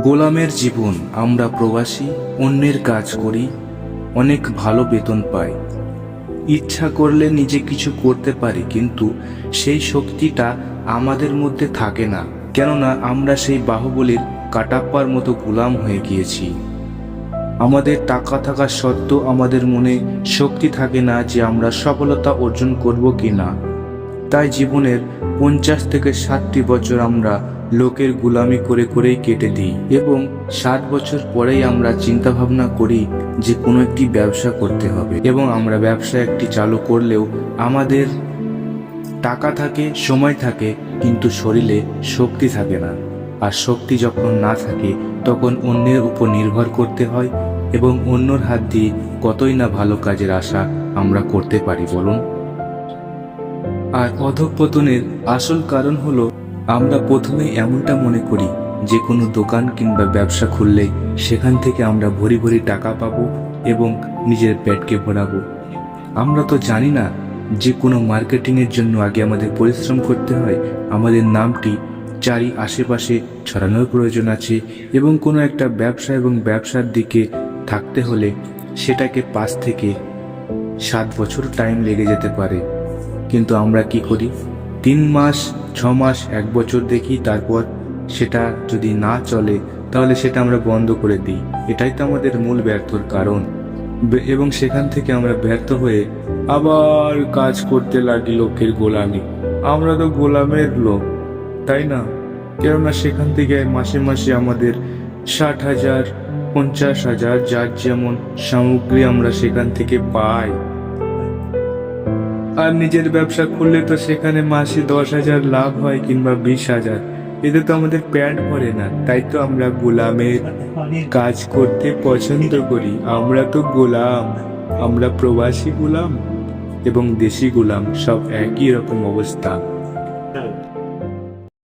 গোলামের জীবন আমরা প্রবাসী, অন্যের কাজ করি, অনেক ভালো বেতন পাই। ইচ্ছা করলে নিজে কিছু করতে পারি, কিন্তু সেই শক্তিটা আমাদের মধ্যে থাকে না। কেননা আমরা সেই বাহুবলীর কাটাপ্পার মতো গোলাম হয়ে গিয়েছি। আমাদের টাকা থাকা সত্ত্বেও আমাদের মনে শক্তি থাকে না যে আমরা সফলতা অর্জন করব কি না তাই জীবনের পঞ্চাশ থেকে ষাটটি বছর আমরা লোকের গুলামি করে করেই কেটে দিই এবং ষাট বছর পরেই আমরা চিন্তা ভাবনা করি যে কোনো একটি ব্যবসা করতে হবে এবং আমরা ব্যবসা একটি চালু করলেও আমাদের টাকা থাকে, সময় থাকে, কিন্তু শরীরে শক্তি থাকে না। আর শক্তি যখন না থাকে, তখন অন্যের উপর নির্ভর করতে হয় এবং অন্যর হাত দিয়ে কতই না ভালো কাজের আশা আমরা করতে পারি, বলুন? আর অধঃপতনের আসল কারণ হলো আমরা প্রথমে এমনটা মনে করি, যে কোনো দোকান কিংবা ব্যবসা খুললে সেখান থেকে আমরা ভরি ভরি টাকা পাবো এবং নিজের পেটকে ভরাবো আমরা তো জানি না, যে কোনো মার্কেটিংয়ের জন্য আগে আমাদের পরিশ্রম করতে হয়। আমাদের নামটি, চারি আশেপাশে ছড়ানোর প্রয়োজন আছে এবং কোনো একটা ব্যবসা এবং ব্যবসার দিকে থাকতে হলে সেটাকে পাঁচ থেকে সাত বছর টাইম লেগে যেতে পারে। কিন্তু আমরা কি করি? তিন মাস, ছ মাস, এক বছর দেখি তারপর সেটা যদি না চলে, তাহলে সেটা আমরা বন্ধ করে দিই। এটাই তো আমাদের মূল ব্যর্থর কারণ। এবং সেখান থেকে আমরা ব্যর্থ হয়ে আবার কাজ করতে লাগি লোকের গোলামি। আমরা তো গোলামের লোক, তাই না? কেননা সেখান থেকে মাসে মাসে আমাদের ষাট হাজার, পঞ্চাশ হাজার, যার যেমন সামগ্রী আমরা সেখান থেকে পাই আর নিজের ব্যবসা খুললে তো সেখানে মাসে দশ হাজার লাভ হয় কিংবা বিশ হাজার। এতে তো আমাদের প্যান্ট ভরে না, তাই তো আমরা গোলামের কাজ করতে পছন্দ করি। আমরা তো গোলাম, আমরা প্রবাসী গোলাম এবং দেশি গোলাম, সব একই রকম অবস্থা।